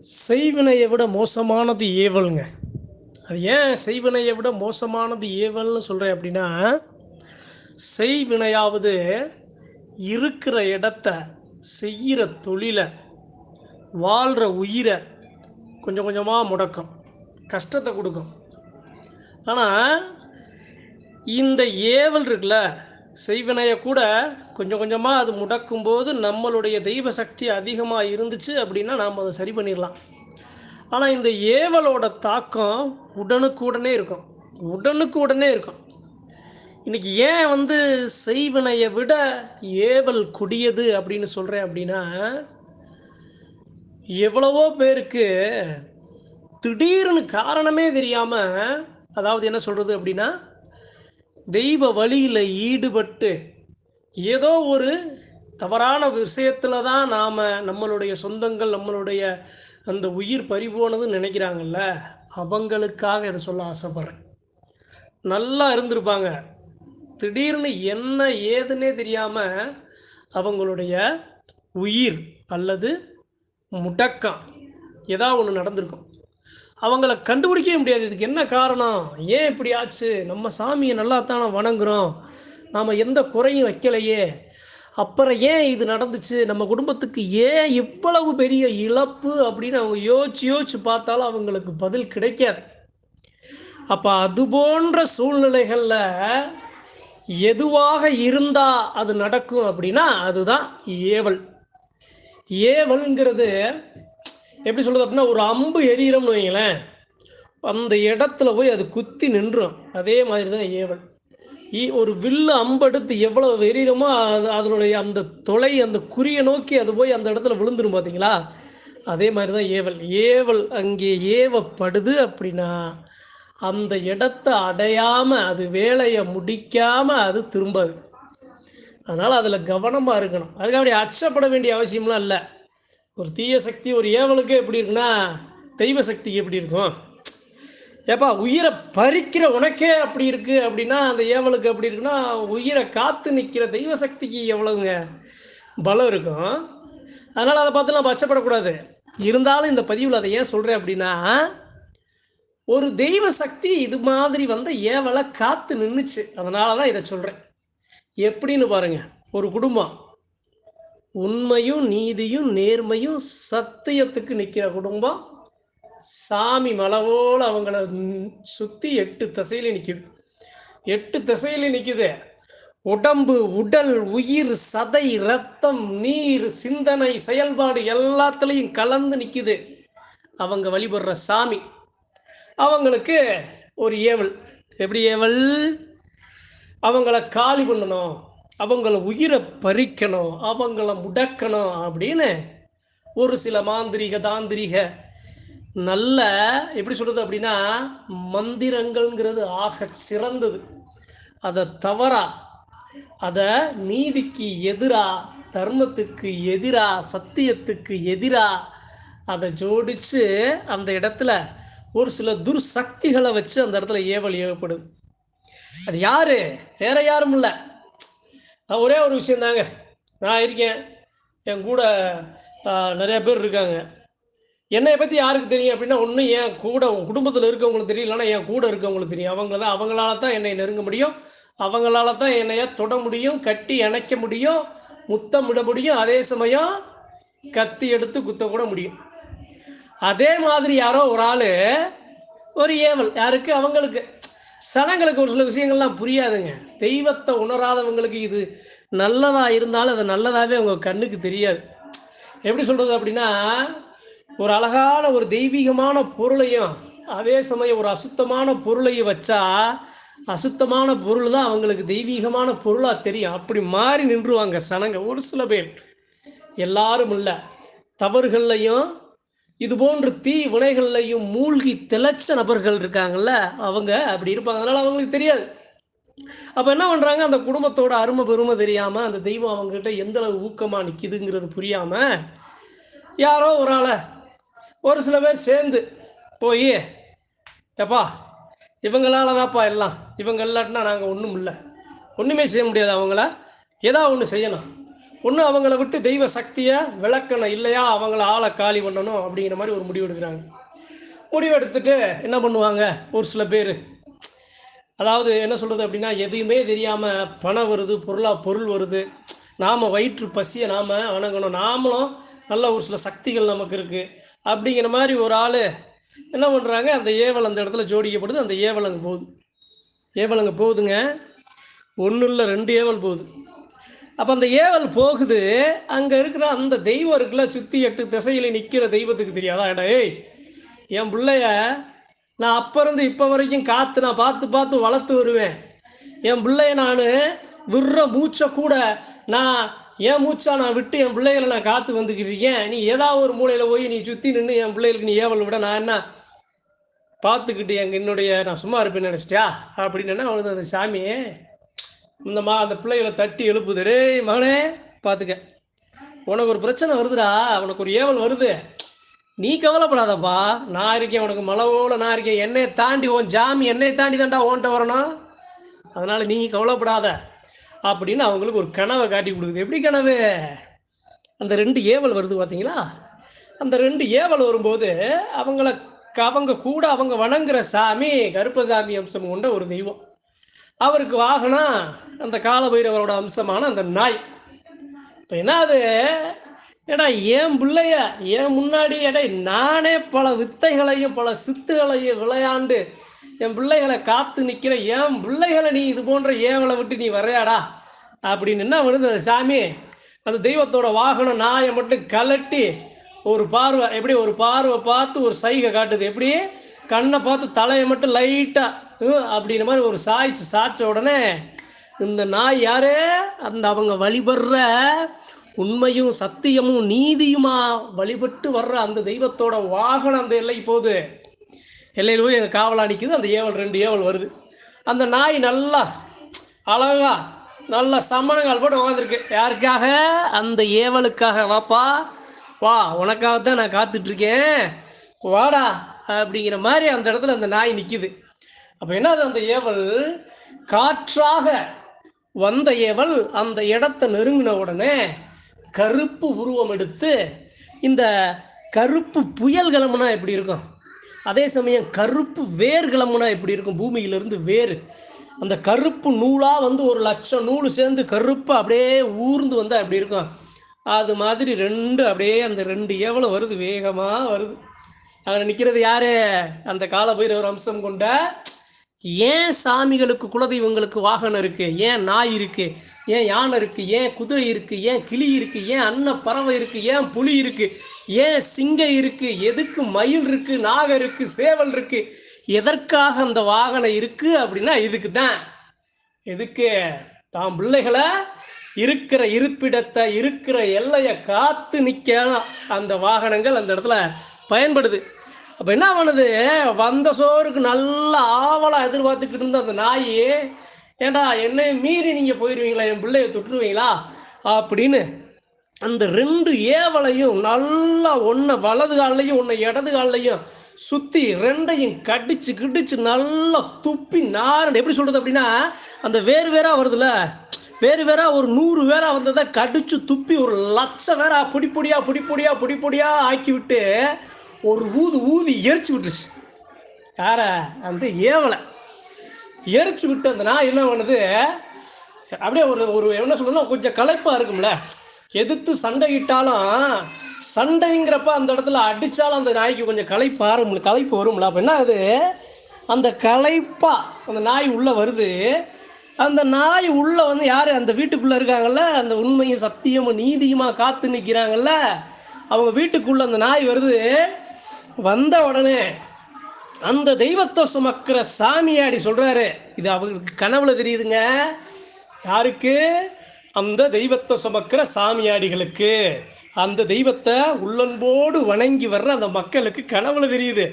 செய்வினையை விட மோசமானது ஏவலுங்க. அது ஏன் செய்வினையை விட மோசமானது ஏவல்னு சொல்கிறேன் அப்படின்னா செய்வினையாவது இருக்கிற இடத்த செய்கிற தொழிலை வாழ்கிற உயிரை கொஞ்சம் கொஞ்சமாக முடக்கும் கஷ்டத்தை கொடுக்கும். ஆனால் இந்த ஏவல் இருக்குல்ல செய்வினையை கூட கொஞ்சம் கொஞ்சமாக அது முடக்கும்போது நம்மளுடைய தெய்வ சக்தி அதிகமாக இருந்துச்சு அப்படின்னா நாம் அதை சரி பண்ணிடலாம். ஆனால் இந்த ஏவலோட தாக்கம் உடனுக்குடனே இருக்கும். உடனுக்கு உடனே இருக்கும். இன்றைக்கி ஏன் வந்து செய்வினையை விட ஏவல் கொடியது அப்படின்னு சொல்கிறேன் அப்படின்னா எவ்வளவோ பேருக்கு திடீர்னு காரணமே தெரியாமல் அதாவது என்ன சொல்கிறது அப்படின்னா தெய்வ வழியில் ஈடுபட்டு ஏதோ ஒரு தவறான விஷயத்தில் தான் நாம் நம்மளுடைய சொந்தங்கள் நம்மளுடைய அந்த உயிர் பறிபோனதுன்னு நினைக்கிறாங்கல்ல அவங்களுக்காக இதை சொல்ல ஆசைப்பட்றேன். நல்லா இருந்திருப்பாங்க. திடீர்னு என்ன ஏதுன்னே தெரியாமல் அவங்களுடைய உயிர் அல்லது முடக்கம் ஏதாவது ஒன்று நடந்திருக்கும். அவங்கள கண்டுபிடிக்கவே முடியாது. இதுக்கு என்ன காரணம்? ஏன் இப்படி ஆச்சு? நம்ம சாமியை நல்லா தானே வணங்குறோம். நாம் எந்த குறையும் வைக்கலையே. அப்புறம் ஏன் இது நடந்துச்சு? நம்ம குடும்பத்துக்கு ஏன் இவ்வளவு பெரிய இழப்பு அப்படின்னு அவங்க யோசிச்சு யோசிச்சு பார்த்தாலும் அவங்களுக்கு பதில் கிடைக்காது. அப்போ அது போன்ற சூழ்நிலைகளில் எதுவாக இருந்தால் அது நடக்கும் அப்படின்னா அதுதான் ஏவல். ஏவல்ங்கிறது எப்படி சொல்கிறது அப்படின்னா ஒரு அம்பு எரியிறோம்னு வைங்களேன் அந்த இடத்துல போய் அது குத்தி நின்றும் அதே மாதிரி தான் ஏவல் ஒரு வில்லு அம்பெடுத்து எவ்வளோ எரியிறோமோ அது அதனுடைய அந்த தொலை அந்த குறியை நோக்கி அது போய் அந்த இடத்துல விழுந்துரும் பார்த்தீங்களா அதே மாதிரி தான் ஏவல். ஏவல் அங்கே ஏவப்படுது அப்படின்னா அந்த இடத்த அடையாமல் அது வேலையை முடிக்காமல் அது திரும்பாது. அதனால் அதில் கவனமாக இருக்கணும். அதுக்கு அப்படி அச்சப்பட வேண்டிய அவசியம்லாம் இல்லை. ஒரு தீய சக்தி ஒரு ஏவலுக்கு எப்படி இருக்குன்னா தெய்வ சக்திக்கு எப்படி இருக்கும்? ஏப்பா உயிரை பறிக்கிற உனக்கே அப்படி இருக்கு அப்படின்னா அந்த ஏவலுக்கு எப்படி இருக்குன்னா உயிரை காத்து நிற்கிற தெய்வ சக்திக்கு எவ்வளவுங்க? பலம் இருக்கும். அதனால் அதை பார்த்து நம்ம அச்சப்படக்கூடாது. இருந்தாலும் இந்த பதிவில் அதை ஏன் சொல்கிறேன் அப்படின்னா ஒரு தெய்வ சக்தி இது மாதிரி வந்த ஏவலை காத்து நின்றுச்சு அதனால தான் இதை சொல்கிறேன் எப்படின்னு பாருங்க. ஒரு குடும்பம். உண்மையும் நீதியும் நேர்மையும் சத்தியத்துக்கு நிற்கிற குடும்பம் சாமி மலவோல அவங்கள சுற்றி எட்டு திசையில நிற்கிது எட்டு திசையில நிற்குது உடம்பு உடல் உயிர் சதை ரத்தம் நீர் சிந்தனை செயல்பாடு எல்லாத்துலேயும் கலந்து நிற்குது அவங்க வழிபடுற சாமி. அவங்களுக்கு ஒரு ஏவல். எப்படி ஏவல்? அவங்கள காலி பண்ணணும். அவங்கள உயிரை பறிக்கணும் அவங்கள முடக்கணும் அப்படின்னு ஒரு சில மாந்திரிக தாந்திரிக நல்ல எப்படி சொல்கிறது அப்படின்னா மந்திரங்கள்ங்கிறது ஆக சிறந்தது. அதை தவறா அதை நீதிக்கு எதிராக தர்மத்துக்கு எதிராக சத்தியத்துக்கு எதிராக அதை ஜோடித்து அந்த இடத்துல ஒரு சில துர்சக்திகளை வச்சு அந்த இடத்துல ஏவல் ஏவப்படுது. அது யாரு? வேற யாரும் இல்லை. ஒரே ஒரு விஷயந்தாங்க நான் இருக்கேன். என் கூட நிறைய பேர் இருக்காங்க. என்னை பற்றி யாருக்கு தெரியும் அப்படின்னா ஒன்று என் கூட குடும்பத்தில் இருக்கவங்களுக்கு தெரியும் இல்லைன்னா என் கூட இருக்கவங்களுக்கு தெரியும். அவங்கள தான் அவங்களால தான் என்னை நெருங்க முடியும். அவங்களால தான் என்னைய தொட முடியும் கட்டி அணைக்க முடியும் முத்தம் விட முடியும். அதே சமயம் கத்தி எடுத்து குத்த கூட முடியும். அதே மாதிரி யாரோ ஒரு ஆள் ஒரு ஏவல் யாருக்கு? அவங்களுக்கு. சனங்களுக்கு ஒரு சில விஷயங்கள்லாம் புரியாதுங்க. தெய்வத்தை உணராதவங்களுக்கு இது நல்லதாக இருந்தாலும் அது நல்லதாகவே அவங்க கண்ணுக்கு தெரியாது. எப்படி சொல்கிறது அப்படின்னா ஒரு அழகான ஒரு தெய்வீகமான பொருளையும் அதே சமயம் ஒரு அசுத்தமான பொருளையும் வச்சா அசுத்தமான பொருள் தான் அவங்களுக்கு தெய்வீகமான பொருளாக தெரியும். அப்படி மாறி நின்றுவாங்க சனங்க ஒரு சில பேர். எல்லாரும் இல்லை. தவறுகள்லையும் இது போன்று தீ வினைகள்லையும் மூழ்கி திளைச்ச நபர்கள் இருக்காங்கல்ல அவங்க அப்படி இருப்பாங்க. அதனால அவங்களுக்கு தெரியாது. அப்போ என்ன பண்ணுறாங்க அந்த குடும்பத்தோட அருமை பெருமை தெரியாமல் அந்த தெய்வம் அவங்ககிட்ட எந்த அளவு ஊக்கமாக நிற்கிதுங்கிறது புரியாமல் யாரோ ஒரு ஆளை ஒரு சில பேர் சேர்ந்து போய் எப்பா இவங்களால தான்ப்பா எல்லாம். இவங்க இல்லாட்டினா நாங்கள் ஒன்றும் இல்லை. ஒன்றுமே செய்ய முடியாது அவங்கள. ஏதா ஒன்று செய்யணும். ஒன்று அவங்கள விட்டு தெய்வ சக்தியை விளக்கணும் இல்லையா? அவங்கள ஆளை காலி பண்ணணும் அப்படிங்கிற மாதிரி ஒரு முடிவு எடுக்கிறாங்க. முடிவு எடுத்துட்டு என்ன பண்ணுவாங்க? ஒரு சில பேர். அதாவது என்ன சொல்கிறது அப்படின்னா எதுவுமே தெரியாமல் பணம் வருது பொருளாக பொருள் வருது. நாம் வயிற்று பசியை நாம் வணங்கணும். நாமளும் நல்ல ஒரு சில சக்திகள் நமக்கு இருக்குது அப்படிங்கிற மாதிரி ஒரு ஆள் என்ன பண்ணுறாங்க அந்த ஏவல் அந்த இடத்துல ஜோடிக்கப்படுது. அந்த ஏவல் அங்கே போகுது. ஏவல் அங்கே போகுதுங்க. ஒன்றும் இல்லை ரெண்டு ஏவல் போகுது. அப்போ அந்த ஏவல் போகுது அங்கே இருக்கிற அந்த தெய்வம் இருக்குல்ல சுற்றி எட்டு திசையில் நிற்கிற தெய்வத்துக்கு தெரியாதா? ஏடா ஏய் என் பிள்ளைய நான் அப்போ இருந்து இப்போ வரைக்கும் காற்று நான் பார்த்து பார்த்து வளர்த்து வருவேன். என் பிள்ளைய நான் விடுற மூச்சை கூட நான் என் மூச்சா நான் விட்டு என் பிள்ளைகளை நான் காத்து வந்துக்கிட்டிருக்கேன் நீ ஏதாவது ஒரு மூலையில் போய் நீ சுற்றி நின்று என் பிள்ளைகளுக்கு நீ ஏவல் விட நான் என்ன பார்த்துக்கிட்டு எங்கள் என்னுடைய நான் சும்மா இருப்பேன்னு நினச்சிட்டியா? அப்படின்னு அவனுக்கு அந்த சாமி இந்த மா அந்த பிள்ளைகளை தட்டி எழுப்புது. டேய் மகனே பார்த்துக்க உனக்கு ஒரு பிரச்சனை வருதுடா. உனக்கு ஒரு ஏவல் வருது. நீ கவலைப்படாதப்பா. நான் இருக்கேன் உனக்கு மலவோல நான் இருக்கேன். என்னை தாண்டி உன் ஜாமி என்னை தாண்டி தான்டா ஓன்ட்ட வரணும். அதனால் நீ கவலைப்படாத. அப்படின்னு அவங்களுக்கு ஒரு கனவை காட்டி கொடுக்குது. எப்படி கனவு? அந்த ரெண்டு ஏவல் வருது பார்த்தீங்களா அந்த ரெண்டு ஏவல் வரும்போது அவங்கள அவங்க கூட அவங்க வணங்குற சாமி கருப்பசாமி அம்சம் கொண்ட ஒரு தெய்வம். அவருக்கு வாகனம் அந்த காலபைரவரோட அம்சமான அந்த நாய். இப்போ என்ன அது ஏடா என் பிள்ளைய ஏன் முன்னாடி எடை நானே பல வித்தைகளையும் பல சித்துகளையும் விளையாண்டு என் பிள்ளைகளை காத்து நிற்கிற என் பிள்ளைகளை நீ இது போன்ற ஏவலை விட்டு நீ வரையாடா. அப்படின்னு என்ன வருது அந்த சாமி? அந்த தெய்வத்தோட வாகனம் நாயை மட்டும் கலட்டி ஒரு பார்வை எப்படி ஒரு பார்வை பார்த்து ஒரு சைகை காட்டுது எப்படி? கண்ணை பார்த்து தலையை மட்டும் லைட்டாக அப்படின்ற மாதிரி ஒரு சாய்ச்சி சாய்ச்ச உடனே இந்த நாய் யாரு? அந்த அவங்க வழிபடுற உண்மையும் சத்தியமும் நீதியுமா? வழிபட்டு வர்ற அந்த தெய்வத்தோட வாகனம் அந்த எல்லை போகுது எல்லையில் போய் எங்கள் காவலா நிற்கிது அந்த ஏவல் ரெண்டு ஏவல் வருது. அந்த நாய் நல்லா அழகா நல்ல சமணங்கள் போட்டு உட்காந்துருக்கு யாருக்காக? அந்த ஏவலுக்காக. வாப்பா வா உனக்காகத்தான் நான் காத்துட்ருக்கேன் வாடா அப்படிங்கிற மாதிரி அந்த இடத்துல அந்த நாய் நிற்கிது அப்போ என்னது அந்த ஏவல்? காற்றாக வந்த ஏவல் அந்த இடத்த நெருங்கின உடனே கருப்பு உருவம் எடுத்து இந்த கருப்பு புயல் கிளம்புனா எப்படி இருக்கும்? அதே சமயம் கருப்பு வேர் கிளம்புனா எப்படி இருக்கும்? பூமியிலிருந்து வேர் அந்த கருப்பு நூலாக வந்து ஒரு லட்சம் நூல் சேர்ந்து கருப்பு அப்படியே ஊர்ந்து வந்தால் எப்படி இருக்கும்? அது மாதிரி ரெண்டு அப்படியே அந்த ரெண்டு எவ்வளோ வருது வேகமாக வருது. அங்கே நிற்கிறது யாரு? அந்த காலபைரவர் அம்சம் கொண்ட ஏன் சாமிகளுக்கு குலதெய்வங்களுக்கு வாகனம் இருக்கு? ஏன் நாய் இருக்கு? ஏன் யானை இருக்கு? ஏன் குதிரை இருக்கு? ஏன் கிளி இருக்கு? ஏன் அன்ன பறவை இருக்கு? ஏன் புலி இருக்கு? ஏன் சிங்கம் இருக்கு? எதுக்கு மயில் இருக்கு? நாகம் இருக்கு? சேவல் இருக்கு? எதற்காக அந்த வாகனம் இருக்கு அப்படின்னா இதுக்கு தான் எதுக்கு? தாம் பிள்ளைகளை இருக்கிற இருப்பிடத்தை இருக்கிற எல்லையை காத்து நிற்க அந்த வாகனங்கள் அந்த இடத்துல பயன்படுது. அப்போ என்ன பண்ணுது? வந்த சோறுக்கு நல்ல ஆவலாக எதிர்பார்த்துக்கிட்டு இருந்த அந்த நாய் ஏண்டா என்னை மீறி நீங்கள் போயிடுவீங்களா என் பிள்ளைய தொட்டுருவீங்களா? அப்படின்னு அந்த ரெண்டு ஏவலையும் நல்லா ஒன்றை வலது கால்லையும் ஒன்றை இடது கால்லையும் சுற்றி ரெண்டையும் கடிச்சு கிடிச்சு நல்லா துப்பி நாரண்டு எப்படி சொல்கிறது அப்படின்னா அந்த வேறு வேறாக வருதுல்ல வேறு வேற ஒரு நூறு வேறா வந்ததை கடிச்சு துப்பி ஒரு லட்சம் பேரா பொடி பொடியா பொடி பொடியா பொடி பொடியா ஆக்கி விட்டு ஒரு ஊது ஊதி எரிச்சு விட்டுருச்சு. யார? அந்த ஏவலை. எரிச்சு விட்டு அந்த நாய் என்ன பண்ணுது? அப்படியே ஒரு ஒரு என்ன சொல்லணும் கொஞ்சம் களைப்பாக இருக்கும்ல. எதிர்த்து சண்டையிட்டாலும் சண்டைங்கிறப்ப அந்த இடத்துல அடித்தாலும் அந்த நாய்க்கு கொஞ்சம் களைப்பு ஆறும் களைப்பு வரும்ல. அப்போ என்ன அது அந்த களைப்பாக அந்த நாய் உள்ளே வருது. அந்த நாய் உள்ளே வந்து யார்? அந்த வீட்டுக்குள்ளே இருக்காங்கல்ல? அந்த உண்மையும் சத்தியமும் நீதியுமா காத்து நிற்கிறாங்கல்ல அவங்க வீட்டுக்குள்ளே அந்த நாய் வருது. வந்த உடனே அந்த தெய்வத்தை சுமக்கிற சாமியாடி சொல்கிறாரு இது அவருக்கு கனவுல தெரியுதுங்க. யாருக்கு? அந்த தெய்வத்தை சுமக்கிற சாமியாடிகளுக்கு. அந்த தெய்வத்தை உள்ளன்போடு வணங்கி வர்ற அந்த மக்களுக்கு கனவுல தெரியுது.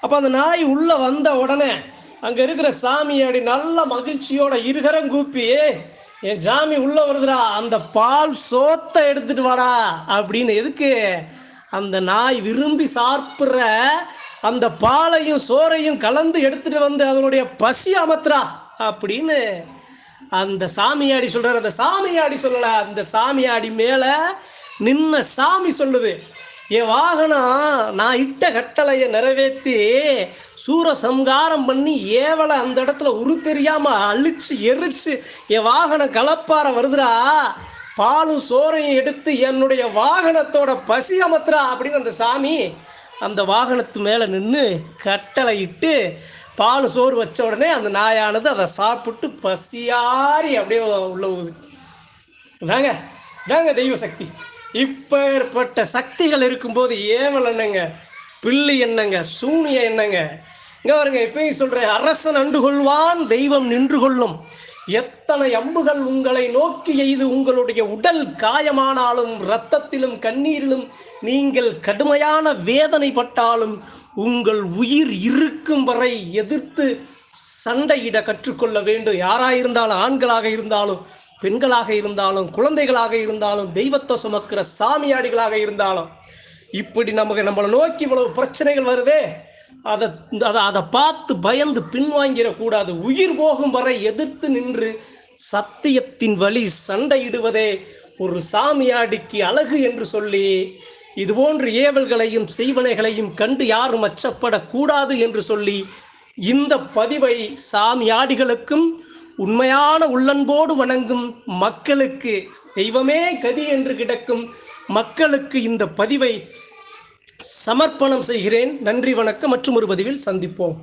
அப்போ அந்த நாய் உள்ளே வந்த உடனே அங்கே இருக்கிற சாமியாடி நல்ல மகிழ்ச்சியோட இருகரம் கூப்பி என் சாமி உள்ளே வருதுடா. அந்த பால் சோத்தை எடுத்துட்டு வாடா. அப்படின்னு எதுக்கு? அந்த நாய் விரும்பி சாப்பிட்ற அந்த பாலையும் சோறையும் கலந்து எடுத்துட்டு வந்து அதனுடைய பசி அமர்த்துறா அப்படின்னு அந்த சாமியாடி சொல்றாரு. அந்த சாமியாடி சொல்லல அந்த சாமியாடி மேல நின்ன சாமி சொல்லுது என் வாகனம் நான் இட்ட கட்டளையை நிறைவேற்றி சூரசம்காரம் பண்ணி ஏவலை அந்த இடத்துல உரு தெரியாம அழிச்சு எரிச்சு என் வாகனம் கலப்பார வருதுடா பாலும் சோறையும் எடுத்து என்னுடைய வாகனத்தோட பசி அமர்த்துறா அப்படின்னு அந்த சாமி அந்த வாகனத்து மேலே நின்று கட்டளை இட்டு பால் சோறு வச்ச உடனே அந்த நாயானது அதை சாப்பிட்டு பசியாரி அப்படியே உள்ள தாங்க தாங்க தெய்வ சக்தி. இப்பேற்பட்ட சக்திகள் இருக்கும்போது ஏவல் என்னங்க பில்லி என்னங்க சூனிய என்னங்க? இங்கே பாருங்க இப்பயும் சொல்கிறேன் அரசன் அண்டு கொள்வான் தெய்வம் நின்று கொள்ளும். எத்தனை அம்புகள் உங்களை நோக்கி எய்து உங்களுடைய உடல் காயமானாலும் இரத்தத்திலும் கண்ணீரிலும் நீங்கள் கடுமையான வேதனை பட்டாலும் உங்கள் உயிர் இருக்கும் வரை எதிர்த்து சண்டையிட கற்றுக்கொள்ள வேண்டும். யாராயிருந்தாலும் ஆண்களாக இருந்தாலும் பெண்களாக இருந்தாலும் குழந்தைகளாக இருந்தாலும் தெய்வத்தை சுமக்கிற சாமியாடிகளாக இருந்தாலும் இப்படி நமக்கு நம்மளை நோக்கி இவ்வளவு பிரச்சனைகள் வருதே? அதை அதை பார்த்து பயந்து பின்வாங்கிடக்கூடாது. உயிர் போகும் வரை எதிர்த்து நின்று சத்தியத்தின் வழி சண்டையிடுவதே ஒரு சாமியாடிக்கு அழகு என்று சொல்லி இதுபோன்று ஏவல்களையும் செய்வனைகளையும் கண்டு யாரும் அச்சப்படக்கூடாது என்று சொல்லி இந்த பதிவை சாமியாடிகளுக்கும் உண்மையான உள்ளன்போடு வணங்கும் மக்களுக்கு தெய்வமே கதி என்று கிடக்கும் மக்களுக்கு இந்த பதிவை சமர்ப்பணம் செய்கிறேன். நன்றி வணக்கம். மற்றும் ஒரு பதிவில் சந்திப்போம்.